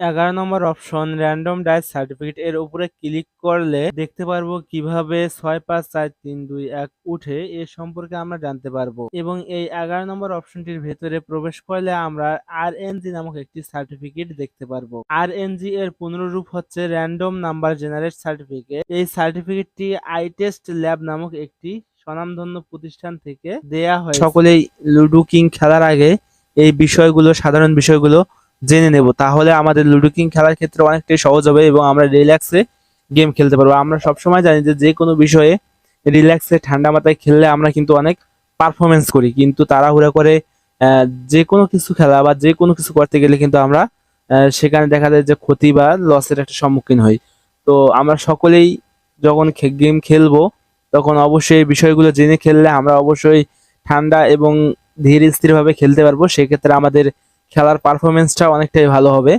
এগারো number option random dice certificate এর উপরে ক্লিক করলে দেখতে পারব কীভাবে ছয় পাঁচ চার তিন দুই এক উঠে এ সম্পর্কে আমরা জানতে পারব। এবং এই এগারো নম্বর অপশনটির ভেতরে প্রবেশ করলে আমরা আর নামক একটি সার্টিফিকেট দেখতে পারব। আর এর পুনরূপ হচ্ছে র্যান্ডম নাম্বার জেনারেট সার্টিফিকেট এই সার্টিফিকেটটি আই টেস্ট ল্যাব নামক একটি স্বনামধন্য প্রতিষ্ঠান থেকে দেয়া হয় সকলেই লুডো কিং খেলার আগে এই বিষয়গুলো, সাধারণ বিষয়গুলো জেনে নেব। তাহলে আমাদের লুডো কিং খেলার ক্ষেত্রে অনেকটাই সহজ হবে এবং আমরা রিল্যাক্সে গেম খেলতে পারব। আমরা সবসময় জানি যে যে কোনো বিষয়ে রিল্যাক্সে ঠান্ডা মাথায় খেললে আমরা কিন্তু অনেক পারফরমেন্স করি। কিন্তু তাড়াহুড়া করে যে কোনো কিছু খেলা বা যে কোনো কিছু করতে গেলে কিন্তু আমরা সেখানে দেখা যায় যে ক্ষতি বা লসের একটা সম্মুখীন হই। তো আমরা সকলেই যখন গেম খেলব, তখন অবশ্যই বিষয়গুলো জেনে খেললে আমরা অবশ্যই ঠান্ডা এবং ধীর স্থিরভাবে খেলতে পারব। সেক্ষেত্রে আমাদের খেলার পারফরমেন্সটা অনেকটাই ভালো হবে।